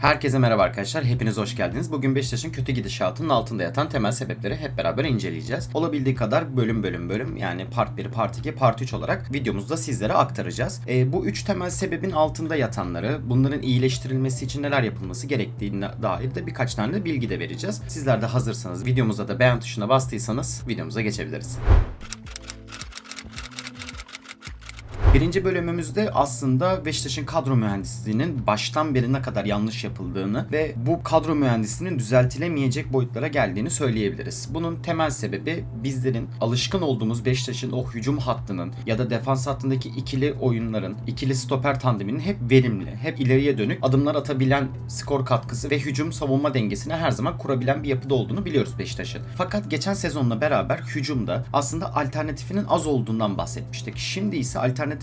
Herkese merhaba arkadaşlar. Hepiniz hoş geldiniz. Bugün Beşiktaş'ın kötü gidişatının altında yatan temel sebepleri hep beraber inceleyeceğiz. Olabildiği kadar bölüm bölüm bölüm yani part 1, part 2, part 3 olarak videomuzda sizlere aktaracağız. Ee, bu üç temel sebebin altında yatanları, bunların iyileştirilmesi için neler yapılması gerektiğine dair de birkaç tane de bilgi de vereceğiz. Sizler de hazırsanız videomuza da beğen tuşuna bastıysanız videomuza geçebiliriz. Birinci bölümümüzde aslında Beşiktaş'ın kadro mühendisliğinin baştan beri ne kadar yanlış yapıldığını ve bu kadro mühendisliğinin düzeltilemeyecek boyutlara geldiğini söyleyebiliriz. Bunun temel sebebi bizlerin alışkın olduğumuz Beşiktaş'ın o hücum hattının ya da defans hattındaki ikili oyunların, ikili stoper tandeminin hep verimli, hep ileriye dönük adımlar atabilen skor katkısı ve hücum savunma dengesini her zaman kurabilen bir yapıda olduğunu biliyoruz Beşiktaş'ın. Fakat geçen sezonla beraber hücumda aslında alternatifinin az olduğundan bahsetmiştik. Şimdi ise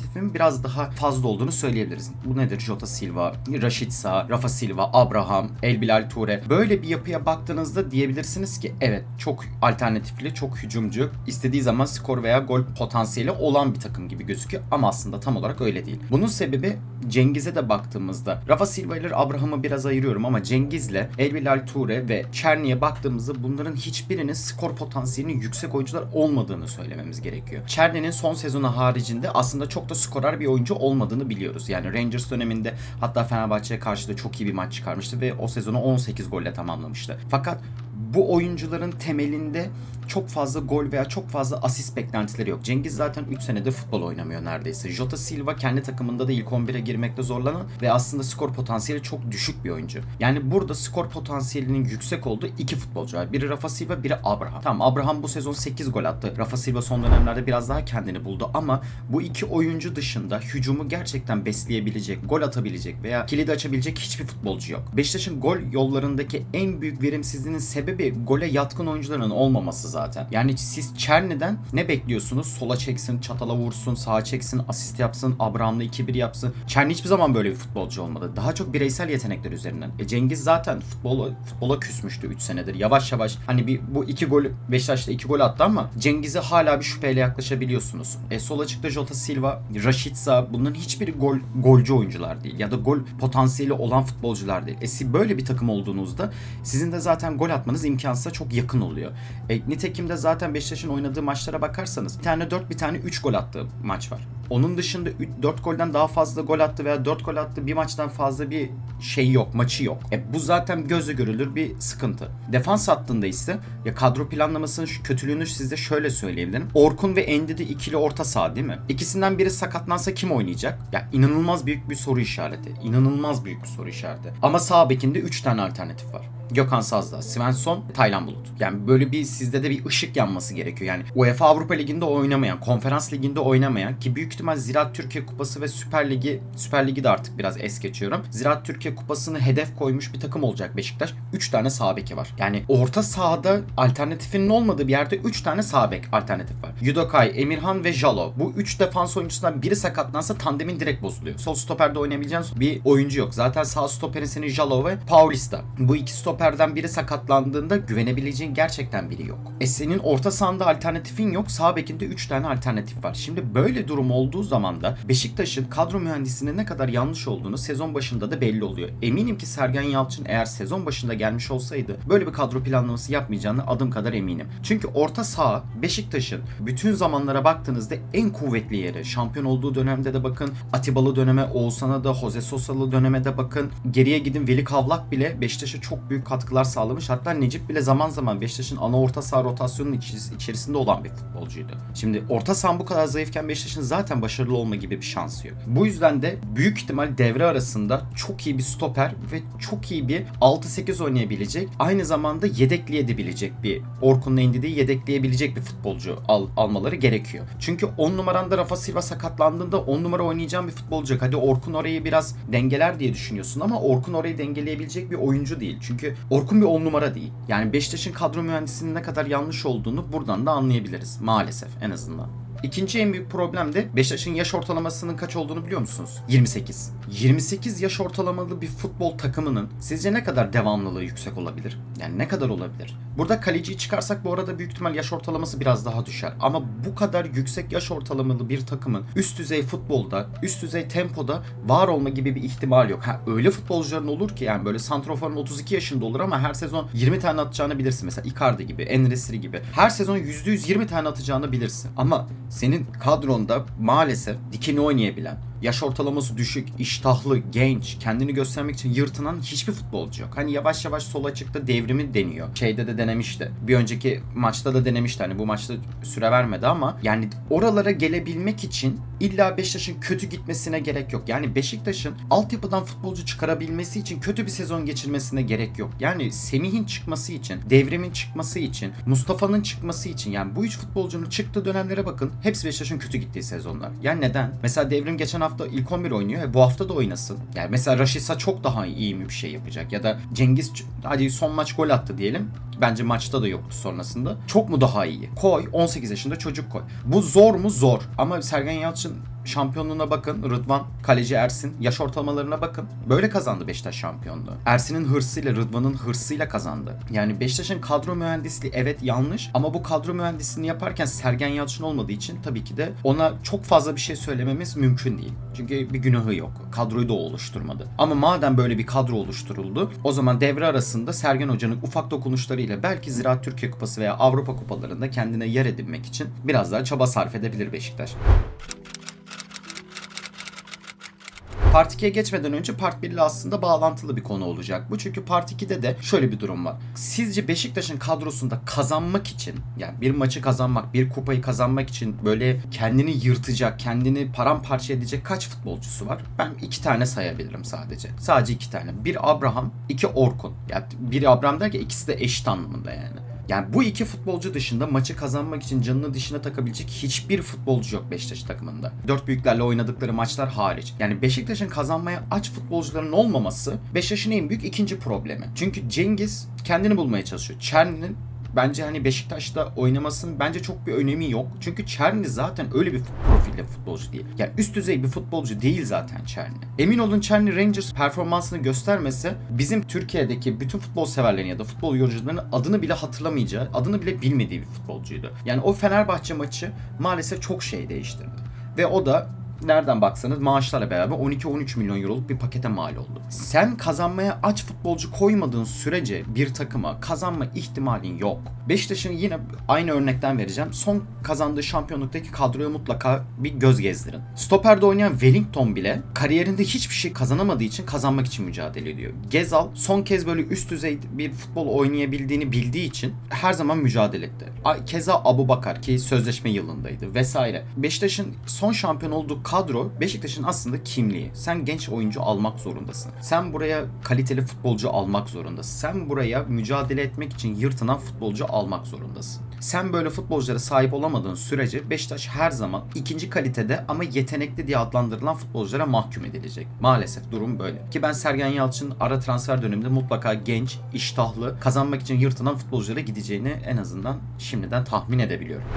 alternatifin biraz daha fazla olduğunu söyleyebiliriz. Bu nedir? Jota Silva, Rashica, Rafa Silva, Abraham, El Bilal Toure. Böyle bir yapıya baktığınızda diyebilirsiniz ki evet çok alternatifli, çok hücumcu, istediği zaman skor veya gol potansiyeli olan bir takım gibi gözüküyor ama aslında tam olarak öyle değil. Bunun sebebi Cengiz'e de baktığımızda Rafa Silva ile Abraham'ı biraz ayırıyorum ama Cengiz'le El Bilal Toure ve Çerni'ye baktığımızda bunların hiçbirinin skor potansiyelinin yüksek oyuncular olmadığını söylememiz gerekiyor. Çerni'nin son sezonu haricinde aslında çok da skorer bir oyuncu olmadığını biliyoruz. Yani Rangers döneminde hatta Fenerbahçe'ye karşı da çok iyi bir maç çıkarmıştı ve o sezonu 18 golle tamamlamıştı. Fakat bu oyuncuların temelinde çok fazla gol veya çok fazla asist beklentileri yok. Cengiz zaten 3 senedir futbol oynamıyor neredeyse. Jota Silva kendi takımında da ilk 11'e girmekte zorlanan ve aslında skor potansiyeli çok düşük bir oyuncu. Yani burada skor potansiyelinin yüksek olduğu iki futbolcu var. Biri Rafa Silva, biri Abraham. Tamam Abraham bu sezon 8 gol attı. Rafa Silva son dönemlerde biraz daha kendini buldu ama bu iki oyuncu dışında hücumu gerçekten besleyebilecek, gol atabilecek veya kilidi açabilecek hiçbir futbolcu yok. Beşiktaş'ın gol yollarındaki en büyük verimsizliğinin sebebi gole yatkın oyuncuların olmaması zaten. Yani siz Çerni'den ne bekliyorsunuz? Sola çeksin, çatala vursun, sağa çeksin, asist yapsın, Abraham'la 2-1 yapsın. Çerni hiçbir zaman böyle bir futbolcu olmadı. Daha çok bireysel yetenekler üzerinden. E Cengiz zaten futbola, futbola küsmüştü 3 senedir. Yavaş yavaş hani bir bu iki gol Beşiktaş'ta 2 gol attı ama Cengiz'e hala bir şüpheyle yaklaşabiliyorsunuz. E sol açıkta Jota Silva, Rashica bunların hiçbiri gol golcü oyuncular değil ya da gol potansiyeli olan futbolcular değil. E böyle bir takım olduğunuzda sizin de zaten gol atmanız imkansıza çok yakın oluyor. E, nitekim de zaten Beşiktaş'ın oynadığı maçlara bakarsanız bir tane 4 bir tane 3 gol attığı maç var. Onun dışında 4 golden daha fazla gol attı veya 4 gol attı bir maçtan fazla bir şey yok, maçı yok. E bu zaten gözle görülür bir sıkıntı. Defans hattında ise ya kadro planlamasının şu kötülüğünü size şöyle söyleyebilirim. Orkun ve Endidi ikili orta saha değil mi? İkisinden biri sakatlansa kim oynayacak? Ya inanılmaz büyük bir soru işareti. İnanılmaz büyük bir soru işareti. Ama sağ bekinde 3 tane alternatif var. Gökhan Sazda, Svensson, Taylan Bulut. Yani böyle bir sizde de bir ışık yanması gerekiyor. Yani UEFA Avrupa Ligi'nde oynamayan, Konferans Ligi'nde oynamayan ki büyük ihtimal Ziraat Türkiye Kupası ve Süper Ligi, Süper Ligi de artık biraz es geçiyorum. Ziraat Türkiye Kupası'nı hedef koymuş bir takım olacak Beşiktaş. 3 tane sağ beki var. Yani orta sahada alternatifinin olmadığı bir yerde 3 tane sağ bek alternatif var. Yudokay, Emirhan ve Jalo. Bu 3 defans oyuncusundan biri sakatlansa tandemin direkt bozuluyor. Sol stoperde oynayabileceğin bir oyuncu yok. Zaten sağ stoperin senin Jalo ve Paulista. Bu iki stoperden biri sakatlandığında güvenebileceğin gerçekten biri yok. E senin orta sahanda alternatifin yok. Sağ bekinde 3 tane alternatif var. Şimdi böyle durum olduğu zaman da Beşiktaş'ın kadro mühendisliğinin ne kadar yanlış olduğunu sezon başında da belli oluyor. Eminim ki Sergen Yalçın eğer sezon başında gelmiş olsaydı böyle bir kadro planlaması yapmayacağını adım kadar eminim. Çünkü orta saha Beşiktaş'ın bütün zamanlara baktığınızda en kuvvetli yeri. Şampiyon olduğu dönemde de bakın Atibalı döneme, Oğuzhan'a da Jose Sosa'lı döneme de bakın. Geriye gidin Veli Kavlak bile Beşiktaş'a çok büyük katkılar sağlamış. Hatta Necip bile zaman zaman Beşiktaş'ın ana orta saha rotasyonunun içerisinde olan bir futbolcuydu. Şimdi orta saha bu kadar zayıfken Beşiktaş'ın zaten başarılı olma gibi bir şansı yok. Bu yüzden de büyük ihtimal devre arasında çok iyi bir stoper ve çok iyi bir 6-8 oynayabilecek, aynı zamanda yedekleyebilecek bir Orkun'un Endidi'yi yedekleyebilecek bir futbolcu al, almaları gerekiyor. Çünkü 10 numaranda Rafa Silva sakatlandığında 10 numara oynayacağım bir futbolcu. Hadi Orkun orayı biraz dengeler diye düşünüyorsun ama Orkun orayı dengeleyebilecek bir oyuncu değil. Çünkü Orkun bir 10 numara değil. Yani Beşiktaş'ın kadro mühendisliğinin ne kadar yanlış olduğunu buradan da anlayabiliriz maalesef en azından. İkinci en büyük problem de Beşiktaş'ın yaş ortalamasının kaç olduğunu biliyor musunuz? 28. 28 yaş ortalamalı bir futbol takımının sizce ne kadar devamlılığı yüksek olabilir? Yani ne kadar olabilir? Burada kaleciyi çıkarsak bu arada büyük ihtimal yaş ortalaması biraz daha düşer. Ama bu kadar yüksek yaş ortalamalı bir takımın üst düzey futbolda, üst düzey tempoda var olma gibi bir ihtimal yok. Ha öyle futbolcuların olur ki yani böyle Santrofor'un 32 yaşında olur ama her sezon 20 tane atacağını bilirsin. Mesela Icardi gibi, Enresri gibi. Her sezon %100 20 tane atacağını bilirsin. Ama senin kadronda maalesef dikini oynayabilen, yaş ortalaması düşük, iştahlı, genç, kendini göstermek için yırtınan hiçbir futbolcu yok. Hani yavaş yavaş sol açıkta devrimi deniyor. Şeyde de denemişti. Bir önceki maçta da denemişti. Hani bu maçta süre vermedi ama yani oralara gelebilmek için illa Beşiktaş'ın kötü gitmesine gerek yok. Yani Beşiktaş'ın altyapıdan futbolcu çıkarabilmesi için kötü bir sezon geçirmesine gerek yok. Yani Semih'in çıkması için, Devrim'in çıkması için, Mustafa'nın çıkması için yani bu üç futbolcunun çıktığı dönemlere bakın. Hepsi Beşiktaş'ın kötü gittiği sezonlar. Yani neden? Mesela Devrim geçen hafta ilk 11 oynuyor. E bu hafta da oynasın. Yani mesela Raşitsa çok daha iyi mi bir şey yapacak? Ya da Cengiz hadi son maç gol attı diyelim. Bence maçta da yoktu sonrasında. Çok mu daha iyi? Koy 18 yaşında çocuk koy. Bu zor mu? Zor. Ama Sergen Yalçın şampiyonluğuna bakın. Rıdvan, kaleci Ersin. Yaş ortalamalarına bakın. Böyle kazandı Beşiktaş şampiyonluğu. Ersin'in hırsıyla, Rıdvan'ın hırsıyla kazandı. Yani Beşiktaş'ın kadro mühendisliği evet yanlış ama bu kadro mühendisliğini yaparken Sergen Yalçın olmadığı için tabii ki de ona çok fazla bir şey söylememiz mümkün değil. Çünkü bir günahı yok. Kadroyu da oluşturmadı. Ama madem böyle bir kadro oluşturuldu o zaman devre arasında Sergen Hoca'nın ufak dokunuşlarıyla belki Ziraat Türkiye Kupası veya Avrupa Kupalarında kendine yer edinmek için biraz daha çaba sarf edebilir Beşiktaş. Part 2'ye geçmeden önce Part 1 ile aslında bağlantılı bir konu olacak bu. Çünkü Part 2'de de şöyle bir durum var. Sizce Beşiktaş'ın kadrosunda kazanmak için yani bir maçı kazanmak, bir kupayı kazanmak için böyle kendini yırtacak, kendini paramparça edecek kaç futbolcusu var? Ben iki tane sayabilirim sadece. Sadece iki tane. Bir Abraham, iki Orkun. Yani biri Abraham derken ikisi de eşit anlamında yani. Yani bu iki futbolcu dışında maçı kazanmak için canını dişine takabilecek hiçbir futbolcu yok Beşiktaş takımında. Dört büyüklerle oynadıkları maçlar hariç. Yani Beşiktaş'ın kazanmaya aç futbolcuların olmaması Beşiktaş'ın en büyük ikinci problemi. Çünkü Cengiz kendini bulmaya çalışıyor. Çerni'nin bence hani Beşiktaş'ta oynamasının bence çok bir önemi yok. Çünkü Çerni zaten öyle bir profilde futbolcu değil. Yani üst düzey bir futbolcu değil zaten Çerni. Emin olun Çerni Rangers performansını göstermese bizim Türkiye'deki bütün futbol severlerin ya da futbol yorumcularının adını bile hatırlamayacağı, adını bile bilmediği bir futbolcuydu. Yani o Fenerbahçe maçı maalesef çok şey değiştirdi. Ve o da nereden baksanız maaşlarla beraber 12-13 milyon euroluk bir pakete mal oldu. Sen kazanmaya aç futbolcu koymadığın sürece bir takıma kazanma ihtimalin yok. Beşiktaş'ın yine aynı örnekten vereceğim. Son kazandığı şampiyonluktaki kadroya mutlaka bir göz gezdirin. Stopper'de oynayan Wellington bile kariyerinde hiçbir şey kazanamadığı için kazanmak için mücadele ediyor. Gezal son kez böyle üst düzey bir futbol oynayabildiğini bildiği için her zaman mücadele etti. Keza Abu Bakar ki sözleşme yılındaydı vesaire. Beşiktaş'ın son şampiyon olduğu kadro Beşiktaş'ın aslında kimliği. Sen genç oyuncu almak zorundasın. Sen buraya kaliteli futbolcu almak zorundasın. Sen buraya mücadele etmek için yırtınan futbolcu almak zorundasın. Sen böyle futbolculara sahip olamadığın sürece Beşiktaş her zaman ikinci kalitede ama yetenekli diye adlandırılan futbolculara mahkum edilecek. Maalesef durum böyle. Ki ben Sergen Yalçın ara transfer döneminde mutlaka genç, iştahlı, kazanmak için yırtınan futbolculara gideceğini en azından şimdiden tahmin edebiliyorum.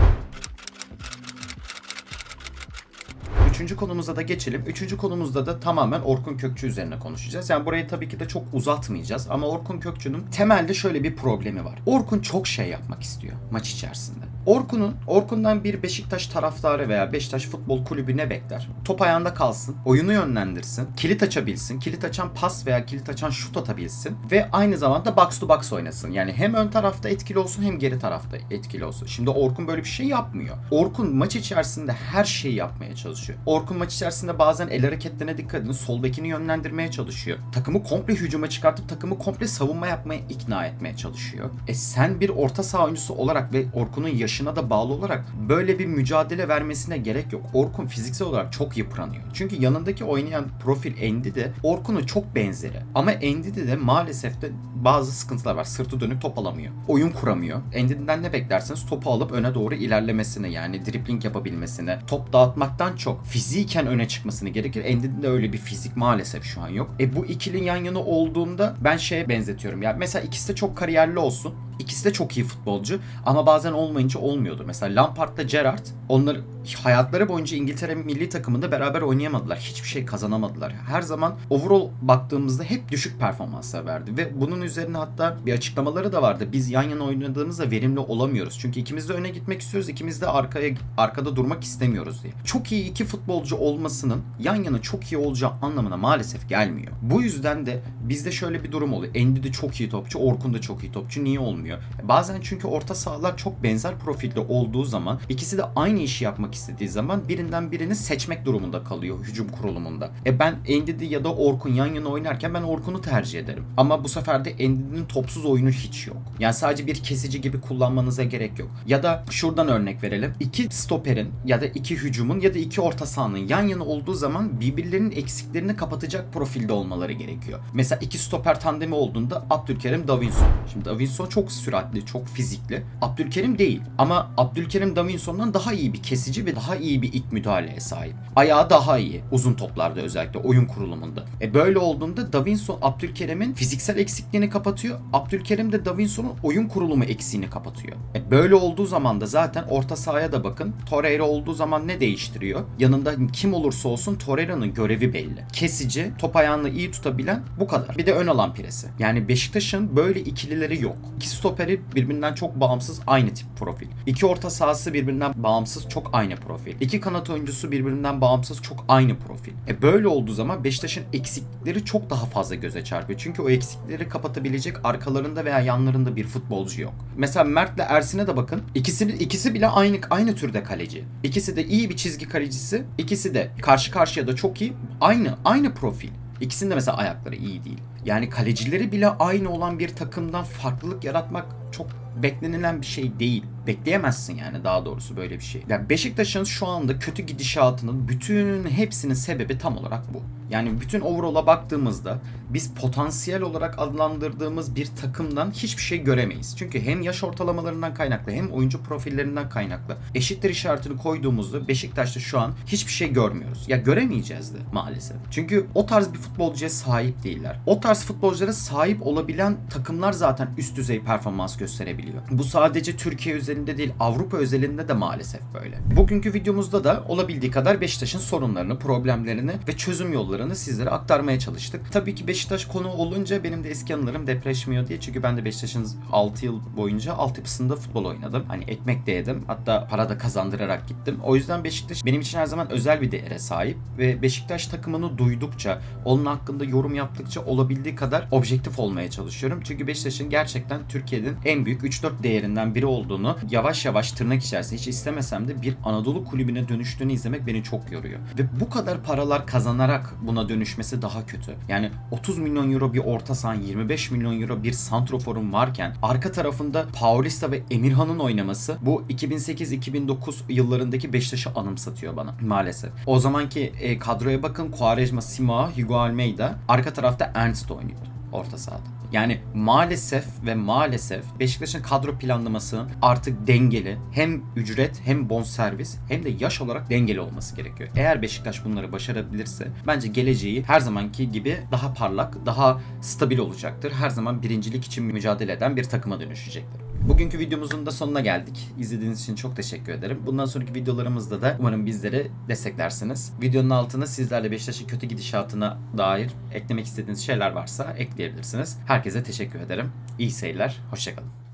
Üçüncü konumuza da geçelim. Üçüncü konumuzda da tamamen Orkun Kökçü üzerine konuşacağız. Yani burayı tabii ki de çok uzatmayacağız ama Orkun Kökçü'nün temelde şöyle bir problemi var. Orkun çok şey yapmak istiyor maç içerisinde. Orkun'un, Orkun'dan bir Beşiktaş taraftarı veya Beşiktaş Futbol Kulübü ne bekler? Top ayağında kalsın, oyunu yönlendirsin, kilit açabilsin, kilit açan pas veya kilit açan şut atabilsin ve aynı zamanda box to box oynasın. Yani hem ön tarafta etkili olsun hem geri tarafta etkili olsun. Şimdi Orkun böyle bir şey yapmıyor. Orkun maç içerisinde her şeyi yapmaya çalışıyor. Orkun maç içerisinde bazen el hareketlerine dikkat edin. Sol bekini yönlendirmeye çalışıyor. Takımı komple hücuma çıkartıp takımı komple savunma yapmaya ikna etmeye çalışıyor. E sen bir orta saha oyuncusu olarak ve Orkun'un yaşına da bağlı olarak böyle bir mücadele vermesine gerek yok. Orkun fiziksel olarak çok yıpranıyor. Çünkü yanındaki oynayan profil Endi de Orkun'un çok benzeri. Ama Endi'de de maalesef de bazı sıkıntılar var. Sırtı dönük top alamıyor. Oyun kuramıyor. Endi'den ne beklersiniz? Topu alıp öne doğru ilerlemesini yani dripling yapabilmesini, top dağıtmaktan çok fiziken öne çıkmasını gerekir. Endi'de de öyle bir fizik maalesef şu an yok. E bu ikili yan yana olduğunda ben şeye benzetiyorum. Yani mesela ikisi de çok kariyerli olsun. İkisi de çok iyi futbolcu ama bazen olmayınca olmuyordu. Mesela Lampard'la Gerrard onları hayatları boyunca İngiltere milli takımında beraber oynayamadılar. Hiçbir şey kazanamadılar. Her zaman overall baktığımızda hep düşük performanslar verdi ve bunun üzerine hatta bir açıklamaları da vardı. Biz yan yana oynadığımızda verimli olamıyoruz. Çünkü ikimiz de öne gitmek istiyoruz, ikimiz de arkaya arkada durmak istemiyoruz diye. Çok iyi iki futbolcu olmasının yan yana çok iyi olacağı anlamına maalesef gelmiyor. Bu yüzden de bizde şöyle bir durum oluyor. Endi de çok iyi topçu, Orkun da çok iyi topçu. Niye olmuyor? Bazen çünkü orta sahalar çok benzer profilde olduğu zaman ikisi de aynı işi yapmak istediği zaman birinden birini seçmek durumunda kalıyor hücum kurulumunda. E ben Endidi ya da Orkun yan yana oynarken ben Orkun'u tercih ederim. Ama bu sefer de Endidi'nin topsuz oyunu hiç yok. Yani sadece bir kesici gibi kullanmanıza gerek yok. Ya da şuradan örnek verelim. İki stoperin ya da iki hücumun ya da iki orta sahanın yan yana olduğu zaman birbirlerinin eksiklerini kapatacak profilde olmaları gerekiyor. Mesela iki stoper tandemi olduğunda Abdülkerim Davinson. Şimdi Davinson çok süratli, çok fizikli. Abdülkerim değil. Ama Abdülkerim Davinson'dan daha iyi bir kesici ve daha iyi bir ilk müdahaleye sahip. Ayağı daha iyi. Uzun toplarda özellikle oyun kurulumunda. E böyle olduğunda Davinson Abdülkerim'in fiziksel eksikliğini kapatıyor. Abdülkerim de Davinson'un oyun kurulumu eksiğini kapatıyor. E böyle olduğu zaman da zaten orta sahaya da bakın. Torreira olduğu zaman ne değiştiriyor? Yanında kim olursa olsun Torreira'nın görevi belli. Kesici, top ayağını iyi tutabilen bu kadar. Bir de ön alan piresi. Yani Beşiktaş'ın böyle ikilileri yok. İki stoperi birbirinden çok bağımsız aynı tip profil. İki orta sahası birbirinden bağımsız çok aynı profil. İki kanat oyuncusu birbirinden bağımsız çok aynı profil. E böyle olduğu zaman Beşiktaş'ın eksiklikleri çok daha fazla göze çarpıyor. Çünkü o eksiklikleri kapatabilecek arkalarında veya yanlarında bir futbolcu yok. Mesela Mert'le Ersin'e de bakın. İkisi, ikisi bile aynı aynı türde kaleci. İkisi de iyi bir çizgi kalecisi. İkisi de karşı karşıya da çok iyi. Aynı aynı profil. İkisinin de mesela ayakları iyi değil. Yani kalecileri bile aynı olan bir takımdan farklılık yaratmak çok beklenilen bir şey değil. Bekleyemezsin yani daha doğrusu böyle bir şey. Yani Beşiktaş'ın şu anda kötü gidişatının bütün hepsinin sebebi tam olarak bu. Yani bütün overall'a baktığımızda biz potansiyel olarak adlandırdığımız bir takımdan hiçbir şey göremeyiz. Çünkü hem yaş ortalamalarından kaynaklı hem oyuncu profillerinden kaynaklı eşittir işaretini koyduğumuzda Beşiktaş'ta şu an hiçbir şey görmüyoruz. Ya göremeyeceğiz de maalesef. Çünkü o tarz bir futbolcuya sahip değiller. O tarz futbolculara sahip olabilen takımlar zaten üst düzey performans gösterebiliyor. Bu sadece Türkiye özelinde değil Avrupa özelinde de maalesef böyle. Bugünkü videomuzda da olabildiği kadar Beşiktaş'ın sorunlarını, problemlerini ve çözüm yollarını sizlere aktarmaya çalıştık. Tabii ki Beşiktaş konu olunca benim de eski anılarım depreşmiyor diye. Çünkü ben de Beşiktaş'ın 6 yıl boyunca altyapısında futbol oynadım. Hani ekmek de yedim. Hatta para da kazandırarak gittim. O yüzden Beşiktaş benim için her zaman özel bir değere sahip. Ve Beşiktaş takımını duydukça, onun hakkında yorum yaptıkça olabildiği kadar objektif olmaya çalışıyorum. Çünkü Beşiktaş'ın gerçekten Türkiye'nin en büyük 3-4 değerinden biri olduğunu yavaş yavaş tırnak içerisinde hiç istemesem de bir Anadolu kulübüne dönüştüğünü izlemek beni çok yoruyor. Ve bu kadar paralar kazanarak buna dönüşmesi daha kötü. Yani 30 milyon euro bir orta saha, 25 milyon euro bir santroforun varken arka tarafında Paulista ve Emirhan'ın oynaması bu 2008-2009 yıllarındaki Beşiktaş'ı anımsatıyor bana maalesef. O zamanki e, kadroya bakın Quaresma, Sima, Hugo Almeida arka tarafta Ernst oynuyordu orta sahada. Yani maalesef ve maalesef Beşiktaş'ın kadro planlaması artık dengeli. Hem ücret hem bonservis hem de yaş olarak dengeli olması gerekiyor. Eğer Beşiktaş bunları başarabilirse bence geleceği her zamanki gibi daha parlak, daha stabil olacaktır. Her zaman birincilik için mücadele eden bir takıma dönüşecektir. Bugünkü videomuzun da sonuna geldik. İzlediğiniz için çok teşekkür ederim. Bundan sonraki videolarımızda da umarım bizleri desteklersiniz. Videonun altına sizlerle Beşiktaş'ın kötü gidişatına dair eklemek istediğiniz şeyler varsa ekleyebilirsiniz. Herkese teşekkür ederim. İyi seyirler. Hoşçakalın.